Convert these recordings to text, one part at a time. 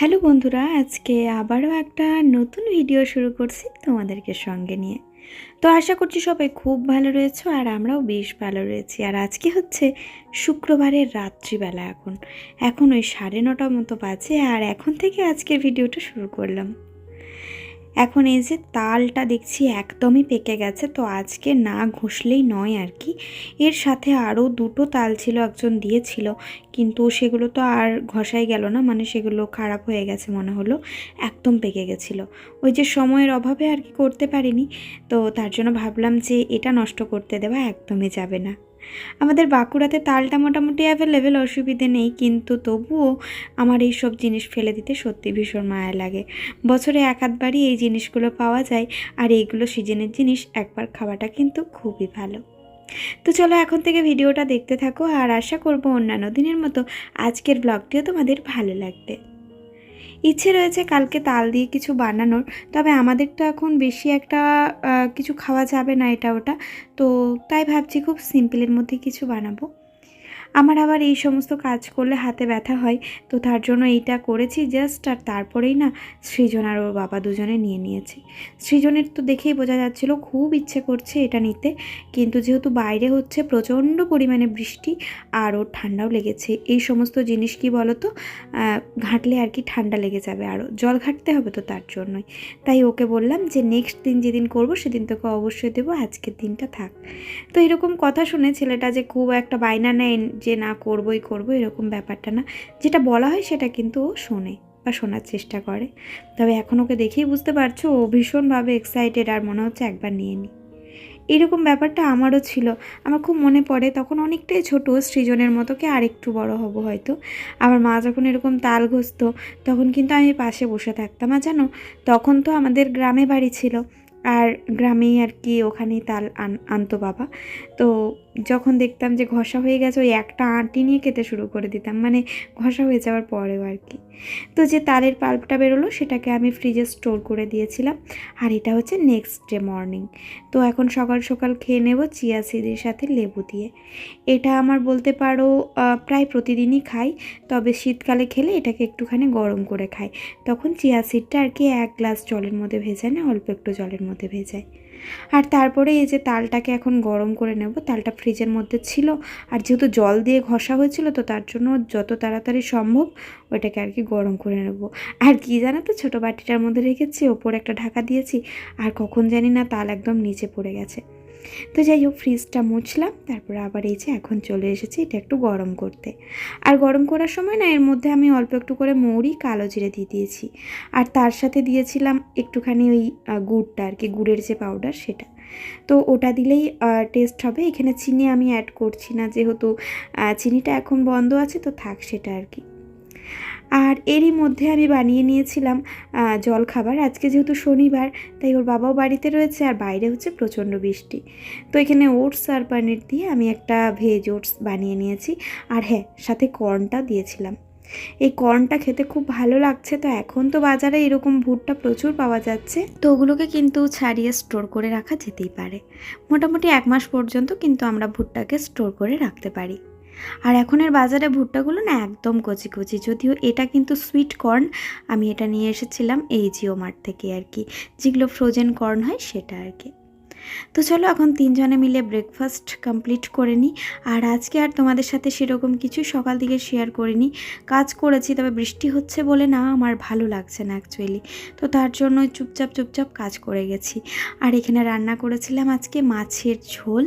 Hello বন্ধুরা, আজকে আবারও একটা নতুন ভিডিও শুরু করছি তোমাদেরকে সঙ্গে নিয়ে। তো আশা করছি সবাই খুব ভালো রয়েছে আর আমরাও বেশ ভালো রয়েছি। আর আজকে হচ্ছে শুক্রবারের রাত্রিবেলা এখন। এখন ওই সাড়ে নটার মতো বাজে আর এখন থেকে আজকের ভিডিওটা শুরু করলাম। এখন এই যে তালটা দেখছি একদমই পেকে গেছে, তো আজকে না ঘষলেই নয় আর কি। এর সাথে আরও দুটো তাল ছিল, একজন দিয়েছিল, কিন্তু সেগুলো তো আর ঘষাই গেল না মানে সেগুলো খারাপ হয়ে গেছে মনে হলো, একদম পেকে গেছিল। ওই যে সময়ের অভাবে আর কি করতে পারিনি, তো তার জন্য ভাবলাম যে এটা নষ্ট করতে দেওয়া একদমই যাবে না। আমাদের বাঁকুড়াতে তালটা মোটামুটি অ্যাভেলেবেল অসুবিধে নেই, কিন্তু তবুও আমার এই সব জিনিস ফেলে দিতে সত্যি ভীষণ মায়া লাগে। বছরে এক আধবারই এই জিনিসগুলো পাওয়া যায়, আর এইগুলো সিজনের জিনিস, একবার খাওয়াটা কিন্তু খুবই ভালো। তো চলো এখন থেকে ভিডিওটা দেখতে থাকো, আর আশা করব অন্যান্য দিনের মতো আজকের ব্লগটিও তোমাদের ভালো লাগবে। ইচ্ছে রয়েছে কালকে তাল দিয়ে কিছু বানানোর, তবে আমাদের তো এখন বেশি একটা কিছু খাওয়া যাবে না এটা ওটা। তো তাই ভাবছি খুব সিম্পলের মধ্যে কিছু বানাবো। আমার আবার এই সমস্ত কাজ করলে হাতে ব্যথা হয়, তো তার জন্য এইটা করেছি জাস্ট আর তারপরেই না সৃজন আর ওর বাবা দুজনে নিয়ে নিয়েছে। সৃজনের তো দেখেই বোঝা যাচ্ছিল খুব ইচ্ছে করছে এটা নিতে, কিন্তু যেহেতু বাইরে হচ্ছে প্রচণ্ড পরিমাণে বৃষ্টি আর ওর ঠান্ডাও লেগেছে, এই সমস্ত জিনিস কি বলো তো ঘাঁটলে আর কি ঠান্ডা লেগে যাবে আরও, জল ঘাঁটতে হবে তো তার জন্যই। তাই ওকে বললাম যে নেক্সট দিন যেদিন করব সেদিন তোকে অবশ্যই দেবো, আজকের দিনটা থাক। তো এরকম কথা শুনে ছেলেটা যে খুব একটা বায়না নেয় যে না করবই করব, এরকম ব্যাপারটা না। যেটা বলা হয় সেটা কিন্তু ও শোনে বা শোনার চেষ্টা করে। তবে এখন ওকে দেখেই বুঝতে পারছ, ও ভীষণভাবে এক্সাইটেড আর মনে হচ্ছে একবার নিয়ে নিই। এরকম ব্যাপারটা আমারও ছিল। আমার খুব মনে পড়ে, তখন অনেকটাই ছোট, সৃজনের মতো কি আরেকটু বড় হব হয়তো। আমার মা যখন এরকম তাল ঘষতো, তখন কিন্তু আমি পাশে বসে থাকতাম। আর জানো, তখন তো আমাদের গ্রামে বাড়ি ছিল। আর গ্রামেই আর কি ওখানেই তাল আন, আনতো বাবা। তো যখন দেখতাম যে ঘষা হয়ে গেছে, ওই একটা আঁটি নিয়ে খেতে শুরু করে দিতাম। মানে ঘষা হয়ে যাওয়ার পরেও আর কি। তো যে তালের পাল্পটা বেরোলো, সেটাকে আমি ফ্রিজে স্টোর করে দিয়েছিলাম। আর এটা হচ্ছে নেক্সট ডে মর্নিং তো এখন সকাল সকাল খেয়ে নেব চিয়া সিডের সাথে লেবু দিয়ে। এটা আমার বলতে পারো প্রায় প্রতিদিনই খাই। তবে শীতকালে খেলে এটাকে একটুখানি গরম করে খাই। তখন চিয়া সিডটা আর কি এক গ্লাস জলের মধ্যে ভেজায় না অল্প একটু জলের মধ্যে ভেজায়। আর তারপরে এই যে তালটাকে এখন গরম করে নেব, তালটা ফ্রিজের মধ্যে ছিল। আর যেহেতু জল দিয়ে ঘষা হয়েছিল, তো তার জন্য যত তাড়াতাড়ি সম্ভব ওইটাকে আর কি গরম করে নেব। আর কি জানো তো, ছোটো বাটিটার মধ্যে রেখেছি, ওপরে একটা ঢাকা দিয়েছি, আর কখন জানি না তাল একদম নিচে পড়ে গেছে। তো যাই হোক ফ্রিজটা মুছলাম, তারপরে আবার এই যে এখন চলে এসেছি, এটা একটু গরম করতে। আর গরম করার সময় না, এর মধ্যে আমি অল্প একটু করে মৌরি, কালো জিরে দিয়ে দিয়েছি। আর তার সাথে দিয়েছিলাম একটুখানি ওই গুড়টা আর কি, গুড়ের যে পাউডার সেটা। তো ওটা দিলেই টেস্ট হবে। এখানে চিনি আমি অ্যাড করছি না, যেহেতু চিনিটা এখন বন্ধ আছে, তো থাক সেটা আর কি। আর এরই মধ্যে আমি বানিয়ে নিয়েছিলাম আহ, জলখাবার। আজকে যেহেতু শনিবার তাই ওর বাবাও বাড়িতে রয়েছে আর বাইরে হচ্ছে প্রচণ্ড বৃষ্টি। তো এখানে ওটস আর পানির দিয়ে আমি একটা ভেজ ওটস বানিয়ে নিয়েছি। আর হ্যাঁ সাথে কর্নটা দিয়েছিলাম। এই কর্নটা খেতে খুব ভালো লাগছে। তো এখন তো বাজারে এরকম ভুট্টা প্রচুর পাওয়া যাচ্ছে। তো ওগুলোকে কিন্তু ছাড়িয়ে স্টোর করে রাখা যেতেই পারে। মোটামুটি এক মাস পর্যন্ত কিন্তু আমরা ভুট্টাকে স্টোর করে রাখতে পারি। আর এখনের বাজারে ভুট্টাগুলো না একদম কচি কচি। যদিও এটা কিন্তু সুইট কর্ন আমি এটা নিয়ে এসেছিলাম এই জিও মার্ট থেকে আর কি। যেগুলো ফ্রোজেন কর্ন হয় সেটা আর কি। তো চলো এখন তিনজনে মিলে ব্রেকফাস্ট কমপ্লিট করে নিই। আর আজকে আর তোমাদের সাথে সেরকম কিছু সকাল দিকে শেয়ার করিনি। কাজ করেছি, তবে বৃষ্টি হচ্ছে বলে না আমার ভালো লাগছে না অ্যাকচুয়ালি তো তার জন্য চুপচাপ চুপচাপ কাজ করে গেছি। আর এখানে রান্না করেছিলাম আজকে মাছের ঝোল।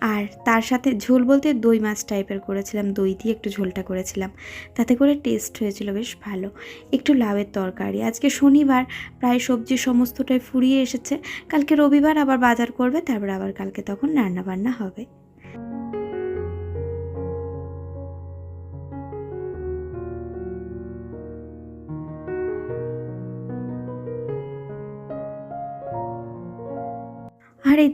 আর তার সাথে ঝোল বলতে দই মাছ টাইপের করেছিলাম। দই দিয়ে একটু ঝোলটা করেছিলাম। তাতে করে টেস্ট হয়েছিল বেশ ভালো। একটু লাউয়ের তরকারি। আজকে শনিবার, প্রায় সবজি সমস্তটাই ফুরিয়ে এসেছে। কালকে রবিবার আবার বাজার করবে তারপর আবার কালকে তখন রান্না বান্না হবে।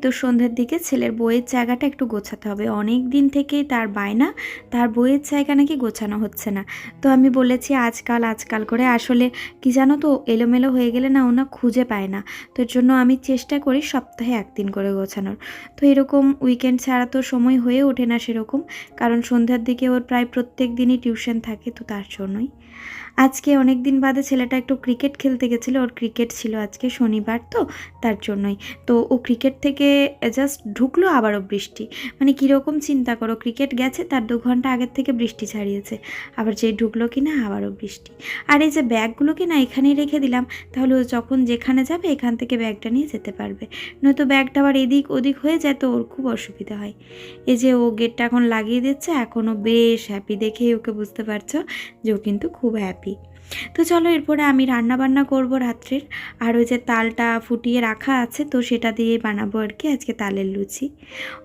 তো সন্ধ্যের দিকে ছেলের বইয়ের জায়গাটা একটু গোছাতে হবে। অনেক দিন থেকেই তার বায়না, তার বইয়ের জায়গা নাকি গোছানো হচ্ছে না। তো আমি বলেছি, আজকাল আজকাল করে। আসলে কি জানো তো, এলোমেলো হয়ে গেলে না ওনা খুঁজে পায় না। তো জন্য আমি চেষ্টা করি সপ্তাহে একদিন করে গোছানোর। তো এরকম উইকেন্ড ছাড়া তো সময় হয়ে ওঠে না সেরকম, কারণ সন্ধ্যার দিকে ওর প্রায় প্রত্যেক দিনই টিউশন থাকে, তো তার জন্যই। আজকে অনেক দিন বাদে ছেলেটা একটু ক্রিকেট খেলতে গেছিল। ওর ক্রিকেট ছিল আজকে শনিবার তো, তার জন্যই। তো ও ক্রিকেট থেকে জাস্ট ঢুকলো আবারও বৃষ্টি। মানে কীরকম চিন্তা করো ক্রিকেট গেছে, তার দু ঘণ্টা আগের থেকে বৃষ্টি ছাড়িয়েছে। আবার যেই ঢুকলো কি না আবারও বৃষ্টি। আর এই যে ব্যাগগুলোকে না এখানেই রেখে দিলাম। তাহলে ও যখন যেখানে যাবে, এখান থেকে ব্যাগটা নিয়ে যেতে পারবে। নয়তো ব্যাগটা আবার এদিক ওদিক হয়ে যায়, তো ওর খুব অসুবিধা হয়। এই যে ও গেটটা এখন লাগিয়ে দিচ্ছে এখনও বেশ হ্যাপি দেখেই ওকে বুঝতে পারছ যে ও কিন্তু খুব হ্যাপি তো চলো এরপরে আমি রান্না বান্না করব রাত্রের। আর ওই যে তালটা ফুটিয়ে রাখা আছে, তো সেটা দিয়ে বানাবো আর কি আজকে তালের লুচি।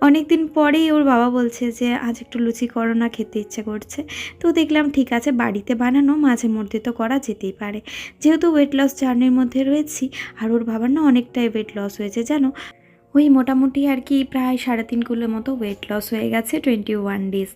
অনেক দিন পরেই ওর বাবা বলছে যে, আজ একটু লুচি করো না, খেতে ইচ্ছে করছে। তো দেখলাম ঠিক আছে, বাড়িতে বানানো, মাঝে মধ্যে তো করা যেতেই পারে। যেহেতু ওয়েট লস জার্নির মধ্যে রয়েছি, আর ওর বাবার না অনেকটাই ওয়েট লস হয়েছে, জানো? ওই মোটামুটি আর কি প্রায় সাড়ে তিন কিলোর মতো ওয়েট লস হয়ে গেছে twenty one days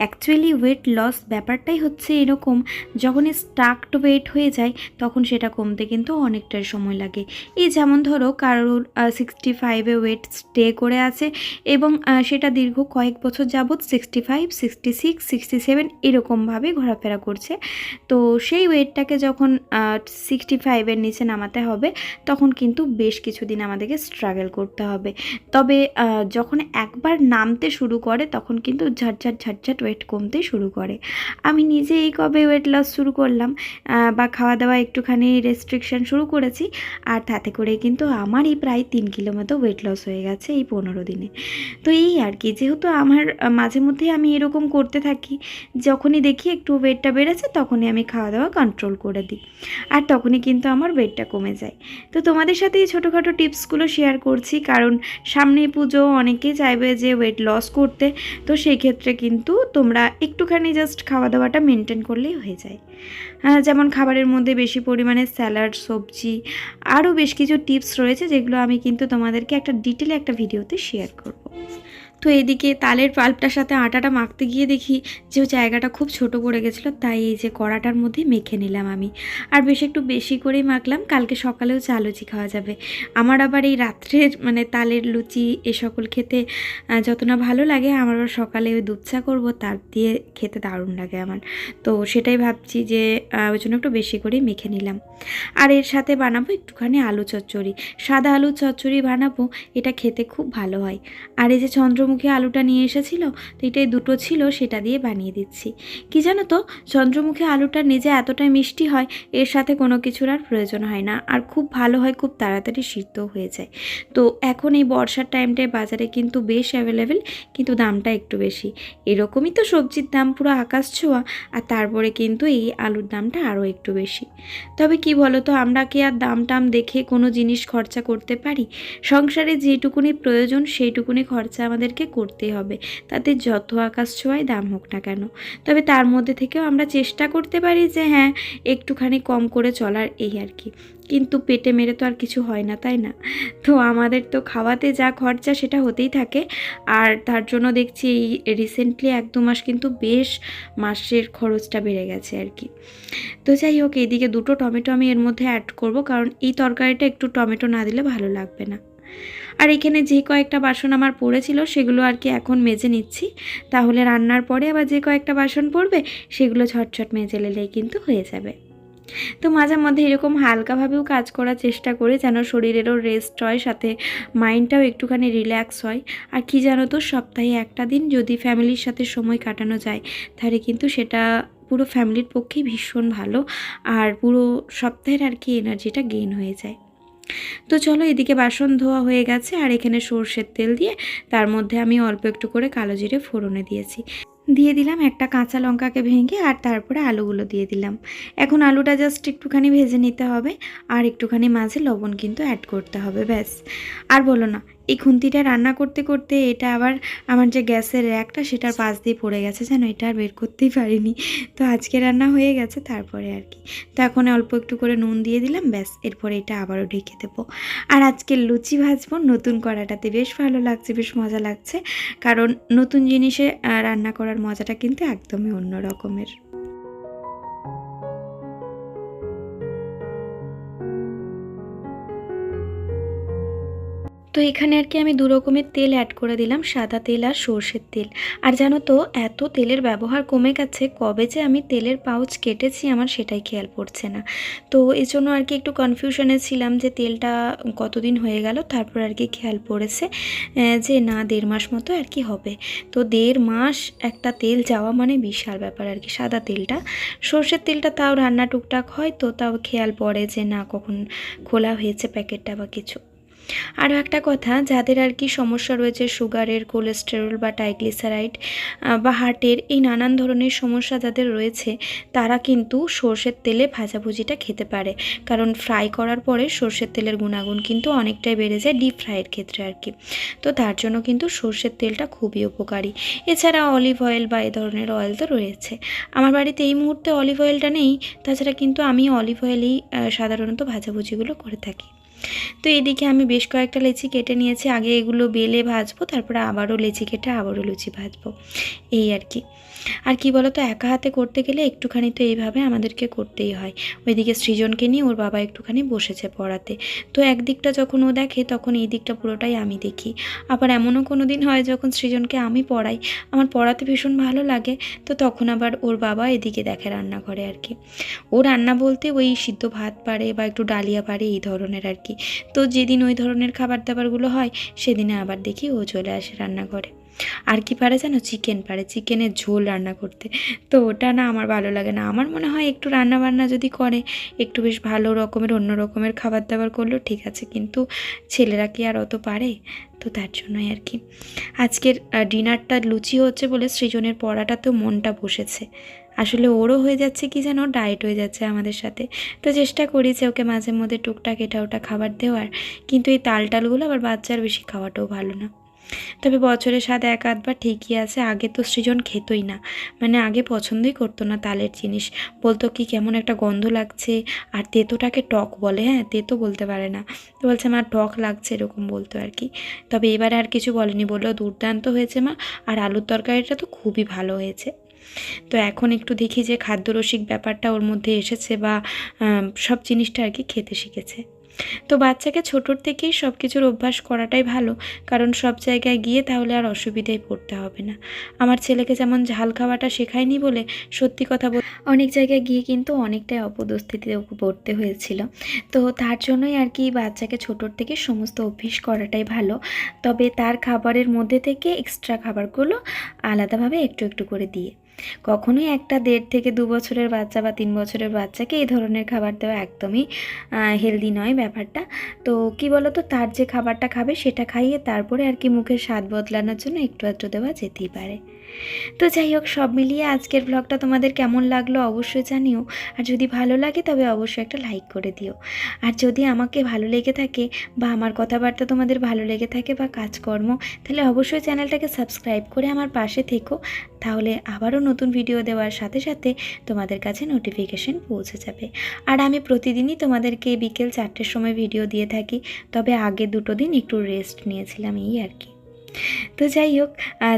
actually weight loss ব্যাপারটাই হচ্ছে এরকম, যখনই স্টাকড ওয়েট হয়ে যায়, তখন সেটা কমতে কিন্তু অনেকটাই সময় লাগে। এই যেমন ধরো কারোর সিক্সটি ফাইভে ওয়েট স্টে করে আছে এবং সেটা দীর্ঘ কয়েক বছর যাবৎ sixty five sixty six sixty seven এরকমভাবে ঘোরাফেরা করছে। তো সেই ওয়েটটাকে যখন সিক্সটি ফাইভের নিচে নামাতে হবে, তখন কিন্তু বেশ কিছুদিন আমাদেরকে স্ট্রাগল করতে হবে। তবে যখন একবার নামতে শুরু করে, তখন কিন্তু ঝাটঝাট ঝাটঝাট ওয়েট কমতে শুরু করে। আমি নিজে এই কবে ওয়েট লস শুরু করলাম বা খাওয়া দাওয়া একটুখানি রেস্ট্রিকশন শুরু করেছি, আর তাতে করে কিন্তু আমারই প্রায় তিন কিলো মতো ওয়েট লস হয়ে গেছে এই পনেরো দিনে। তো এই আর কি, যেহেতু আমার মাঝে মধ্যে আমি এরকম করতে থাকি, যখনই দেখি একটু ওয়েটটা বেড়েছে, তখনই আমি খাওয়া দাওয়া কন্ট্রোল করে দিই, আর তখনই কিন্তু আমার ওয়েটটা কমে যায়। তো তোমাদের সাথে এই ছোটোখাটো টিপসগুলো শেয়ার করছি কারণ সামনে পুজো অনেকেই চাইবে যে ওয়েট লস করতে, তো সেই ক্ষেত্রে কিন্তু তোমরা একটুখানি জাস্ট খাওয়া দাওয়াটা মেনটেন করলেই হয়ে যায়। যেমন খাবারের মধ্যে বেশি পরিমাণে স্যালাড সবজি, আরও বেশ কিছু টিপস রয়েছে যেগুলো আমি কিন্তু তোমাদেরকে একটা ডিটেলে একটা ভিডিওতে শেয়ার করব। তো এদিকে তালের পাল্পটার সাথে আটাটা মাখতে গিয়ে দেখি যে জায়গাটা খুব ছোট পড়ে গেছিল, তাই এই যে কড়াটার মধ্যে মেখে নিলাম আমি। আর বেশ একটু বেশি করেই মাখলাম, কালকে সকালেও চা লুচি খাওয়া যাবে। আমার আবার এই রাত্রের মানে তালের লুচি এ সকল খেতে যত না ভালো লাগে, আমার আবার সকালে ওই দুধ চা করব, তার দিয়ে খেতে দারুণ লাগে আমার। তো সেটাই ভাবছি যে ওই জন্য একটু বেশি করেই মেখে নিলাম। আর এর সাথে বানাবো একটুখানি আলু চচ্চড়ি। সাদা আলু চচ্চড়ি বানাবো, এটা খেতে খুব ভালো হয়। আর এই যে চন্দ্রমুখী আলুটা নিয়ে এসেছিল, তো এটাই দুটো ছিল, সেটা দিয়ে বানিয়ে দিচ্ছি। কি জানো তো, চন্দ্রমুখী আলুটা নিজে এতটাই মিষ্টি হয়, এর সাথে কোনো কিছুর আর প্রয়োজন হয় না, আর খুব ভালো হয়, খুব তাড়াতাড়ি সিদ্ধ হয়ে যায়। তো এখন এই বর্ষার টাইমটায় বাজারে কিন্তু বেশ অ্যাভেলেবেল কিন্তু দামটা একটু বেশি। এরকমই তো সবজির দাম পুরো আকাশ ছোঁয়া, আর তারপরে কিন্তু এই আলুর দামটা আরও একটু বেশি। তবে কি বলো তো আমরা কি আর দাম টাম দেখে কোনো জিনিস খরচা করতে পারি? সংসারে যেটুকুনি প্রয়োজন, সেইটুকুনি খরচা আমাদেরকে করতে হবে। তাতে যত আকাশ ছোঁয়ায় দাম হোক না কেন। তবে তার মধ্যে থেকেও আমরা চেষ্টা করতে পারি যে হ্যাঁ একটুখানি কম করে চলার এই আর কি। কিন্তু পেটে মেরে তো আর কিছু হয় না, তাই না? তো আমাদের তো খাওয়াতে যা খরচা সেটা হতেই থাকে। আর তার জন্য দেখছি এই রিসেন্টলি এক দু মাস কিন্তু বেশ মাসের খরচটা বেড়ে গেছে আর কি। তো যাই হোক এইদিকে দুটো টমেটো আমি এর মধ্যে অ্যাড করব। কারণ এই তরকারিটা একটু টমেটো না দিলে ভালো লাগবে না। আর এখানে যে কয়েকটা বাসন আমার পড়েছিল, সেগুলো আর কি এখন মেজে নিচ্ছি। তাহলে রান্নার পরে আবার যে কয়েকটা বাসন পড়বে, সেগুলো ঝটঝট মেজে নিলেই কিন্তু হয়ে যাবে। তো মাঝে মধ্যে এরকম হালকাভাবেও কাজ করার চেষ্টা করে যেন শরীরেরও রেস্ট হয়, সাথে মাইন্ডটাও একটুখানি রিল্যাক্স হয়। আর কি জানো তো, সপ্তাহে একটা দিন যদি ফ্যামিলির সাথে সময় কাটানো যায়, তাহলে কিন্তু সেটা পুরো ফ্যামিলির পক্ষে ভীষণ ভালো। আর পুরো সপ্তাহের আর কি এনার্জিটা গেইন হয়ে যায়। তো চলো এদিকে বাসন ধোয়া হয়ে গেছে আর এখানে সর্ষের তেল দিয়ে তার মধ্যে আমি অল্প একটু করে কালো জিরে ফোড়নে দিয়েছি। দিয়ে দিলাম একটা কাঁচা লঙ্কাকে ভেঙে আর তারপরে আলুগুলো দিয়ে দিলাম। এখন আলুটা জাস্ট একটুখানি ভেজে নিতে হবে আর একটুখানি মাঝে লবণ কিন্তু অ্যাড করতে হবে, ব্যাস। আর বলো না এই খুন্তিটা রান্না করতে করতে এটা আবার আমার যে গ্যাসের র্যাকটা সেটার পাশ দিয়ে পড়ে গেছে জানো এটা আর বের করতেই পারিনি। তো আজকে রান্না হয়ে গেছে তারপরে আর কি। তো এখন অল্প একটু করে নুন দিয়ে দিলাম, ব্যাস, এরপরে এটা আবারও ঢেকে দেবো। আর আজকে লুচি ভাজবো, নতুন কড়াটাতে বেশ ভালো লাগছে, বেশ মজা লাগছে। কারণ নতুন জিনিসে রান্না করার মজাটা কিন্তু একদমই অন্য রকমের। তো এখানে আর কি আমি দু রকমের তেল অ্যাড করে দিলাম, সাদা তেল আর সর্ষের তেল। আর জানো তো, এত তেলের ব্যবহার কমে গেছে, কবে যে আমি তেলের পাউচ কেটেছি আমার সেটাই খেয়াল পড়ছে না। তো এই জন্য আর কি একটু কনফিউশনে ছিলাম যে তেলটা কতদিন হয়ে গেল, তারপর আর কি খেয়াল পড়েছে যে না, দেড় মাস মতো আর কি হবে। তো দেড় মাস একটা তেল যাওয়া মানে বিশাল ব্যাপার আর কি, সাদা তেলটা। সর্ষের তেলটা তাও রান্না টুকটাক হয়, তো তাও খেয়াল পড়ে যে না, কখন খোলা হয়েছে প্যাকেটটা বা কিছু। আরও একটা কথা, যাদের আর কি সমস্যা রয়েছে সুগারের, কোলেস্টেরল বা টাইগ্লিসারাইড বা হার্টের এই নানান ধরনের সমস্যা যাদের রয়েছে, তারা কিন্তু সর্ষের তেলে ভাজাভুজিটা খেতে পারে। কারণ ফ্রাই করার পরে সর্ষের তেলের গুণাগুণ কিন্তু অনেকটাই বেড়ে যায় ডিপ ফ্রাইয়ের ক্ষেত্রে আর কি। তো তার জন্য কিন্তু সর্ষের তেলটা খুবই উপকারী। এছাড়া অলিভ অয়েল বা এ ধরনের অয়েল তো রয়েছে। আমার বাড়িতে এই মুহূর্তে অলিভ অয়েলটা নেই, তাছাড়া কিন্তু আমি অলিভ অয়েলেই সাধারণত ভাজাভুজিগুলো করে থাকি। তো এদিকে আমি বেশ কয়েকটা লেচি কেটে নিয়েছি। আগে এগুলো বেলে ভাজবো, তারপরে আবারও লেচি কেটে আবারও লুচি ভাজবো। এই আর কি। আর কি বলতো, একা হাতে করতে গেলে একটুখানি তো এইভাবে আমাদেরকে করতেই হয়। ওইদিকে সৃজনকে নিয়ে ওর বাবা একটুখানি বসেছে পড়াতে। তো একদিকটা যখন ও দেখে, তখন এই দিকটা পুরোটাই আমি দেখি। আবার এমনও কোনো দিন হয় যখন সৃজনকে আমি পড়াই, আমার পড়াতে ভীষণ ভালো লাগে, তো তখন আবার ওর বাবা এদিকে দেখে রান্না করে আর কি। ও রান্না বলতে ওই সিদ্ধ ভাত পারে বা একটু ডালিয়া পারে এই ধরনের আর কি। তো যেদিন ওই ধরনের খাবার দাবারগুলো হয়, সেদিনে আবার দেখি ও চলে আসে রান্নাঘরে। আর কি পারে জানো? চিকেন পারে। চিকেনের ঝোল রান্না করতে। তো ওটা না আমার ভালো লাগে না। আমার মনে হয় একটু রান্না বান্না যদি করে, একটু বেশ ভালো রকমের, অন্য রকমের খাবার দাবার করলেও ঠিক আছে। কিন্তু ছেলেরা কি আর অত পারে? তো তার জন্যই আর কি। আজকের ডিনারটা লুচি হচ্ছে বলে সৃজনের পড়াটাতেও মনটা বসেছে। আসলে ওরও হয়ে যাচ্ছে কি যেন ডায়েট হয়ে যাচ্ছে আমাদের সাথে। তো চেষ্টা করি যে ওকে মাঝে মধ্যে টুকটাক এটা ওটা খাবার দেওয়ার। কিন্তু এই তাল টালগুলো আবার বাচ্চার বেশি খাওয়াটাও ভালো না। তবে বছরে স্বাদ এক আধবার ঠিকই আছে, আগে তো সৃজন খেতই না। মানে আগে পছন্দই করতো না তালের জিনিস। বলতো কি কেমন একটা গন্ধ লাগছে, আর তেতোটাকে টক বলে হ্যাঁ? তেতো বলতে পারে না। তো বলছে আমার টক লাগছে এরকম বলতো আর কি। তবে এবারে আর কিছু বলেনি। বলল, দুর্দান্ত হয়েছে, মা। আর আলুর তরকারিটা তো খুবই ভালো হয়েছে। তো এখন একটু দেখি যে খাদ্যরসিক ব্যাপারটা ওর মধ্যে এসেছে বা সব জিনিসটা আর কি খেতে শিখেছে। তো বাচ্চাকে ছোটোর থেকেই সব কিছুর অভ্যাস করাটাই ভালো, কারণ সব জায়গায় গিয়ে তাহলে আর অসুবিধায় পড়তে হবে না। আমার ছেলেকে যেমন ঝাল খাওয়াটা শেখায়নি বলে সত্যি কথা বল অনেক জায়গায় গিয়ে কিন্তু অনেকটাই অপদস্থিতিতে পড়তে হয়েছিল। তো তার জন্যই আর কি বাচ্চাকে ছোটোর থেকে সমস্ত অভ্যেস করাটাই ভালো। তবে তার খাবারের মধ্যে থেকে এক্সট্রা খাবারগুলো আলাদাভাবে একটু একটু করে দিয়ে কখনোই একটা দেড় থেকে দু বছরের বাচ্চা বা তিন বছরের বাচ্চাকে এই ধরনের খাবার দেওয়া একদমই হেলদি নয় ব্যাপারটা। তো কি বলতো, তার যে খাবারটা খাবে সেটা খাইয়ে তারপরে আর কি মুখের স্বাদ বদলানোর জন্য একটু একটু দেওয়া যেতেই পারে। তো যাই হোক, সব মিলিয়ে আজকের ব্লগটা তোমাদের কেমন লাগল অবশ্যই জানিও। আর যদি ভালো লাগে তবে অবশ্যই একটা লাইক করে দিও। আর যদি আমাকে ভালো লেগে থাকে বা আমার কথাবার্তা তোমাদের ভালো লেগে থাকে বা কাজকর্ম, তাহলে অবশ্যই চ্যানেলটাকে সাবস্ক্রাইব করে আমার পাশে থেকো। তাহলে আবারও নতুন ভিডিও দেওয়ার সাথে সাথে তোমাদের কাছে নোটিফিকেশন পৌঁছে যাবে। আর আমি প্রতিদিনই তোমাদেরকে বিকেল চারটের সময় ভিডিও দিয়ে থাকি, তবে আগে দুটো দিন একটু রেস্ট নিয়েছিলাম, এই আর কি। তো যাই হোক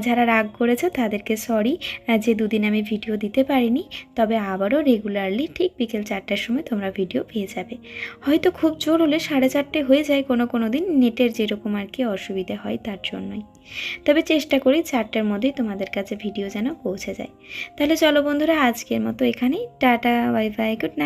যারা রাগ করেছে তাদেরকে সরি যে দুদিন আমি ভিডিও দিতে পারিনি, তবে আবারও রেগুলারলি ঠিক বিকেল চারটার সময় তোমরা ভিডিও পেয়ে যাবে। হয়তো খুব জোর হলে সাড়ে চারটে হয়ে যায় কোনো কোনো দিন, নেটের যেরকম আর কি অসুবিধে হয় তার জন্যই। তবে চেষ্টা করি চারটের মধ্যেই তোমাদের কাছে ভিডিও যেন পৌঁছে যায়। তাহলে চলো বন্ধুরা, আজকের মতো এখানেই। Tata bye bye good night